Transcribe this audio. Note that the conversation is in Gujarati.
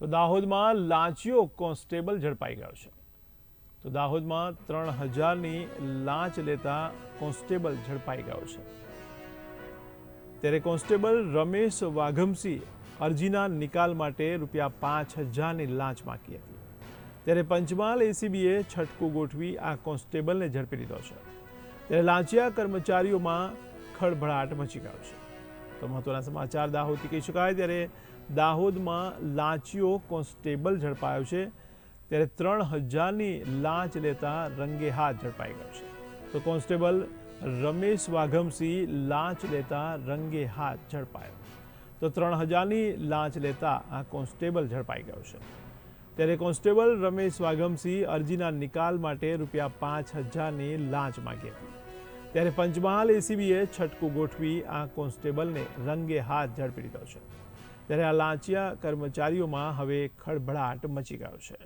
તો દાહોદમાં લાંચિયો કોન્સ્ટેબલ ઝડપાઈ ગયો છે. તો દાહોદમાં ત્રણ હજારની લાંચ લેતા કોન્સ્ટેબલ ઝડપાઈ ગયો છે. ત્યારે કોન્સ્ટેબલ રમેશ વાઘમસિંહ અરજીના નિકાલ માટે રૂપિયા પાંચ હજારની લાંચ માંગી હતી. ત્યારે પંચમહાલ એસીબીએ છટકું ગોઠવી આ કોન્સ્ટેબલને ઝડપી લીધો છે. ત્યારે લાંચિયા કર્મચારીઓમાં ખળભળાટ મચી ગયો છે. તો મહત્વના સમાચાર દાહોદથી કહી શકાય. ત્યારે દાહોદમાં લાંચીઓ કોન્સ્ટેબલ ઝડપાયો છે. ત્યારે ત્રણ હજારની લાંચ લેતા રંગે હાથ ઝડપાઈ ગયો છે. તો કોન્સ્ટેબલ રમેશ વાઘમસિંહ લાંચ લેતા રંગે હાથ ઝડપાયો. તો ત્રણ હજારની લાંચ લેતા આ કોન્સ્ટેબલ ઝડપાઈ ગયો છે. ત્યારે કોન્સ્ટેબલ રમેશ વાઘમસિંહ અરજીના નિકાલ માટે રૂપિયા પાંચ હજારની લાંચ માગી હતી ત્યારે પંચમહાલ એસીબીએ છટકું ગોઠવી આ કોન્સ્ટેબલને રંગે હાથ ઝડપી લીધો છે. ત્યારે આ લાંચિયા કર્મચારીઓમાં હવે ખળભળાટ મચી ગયો છે.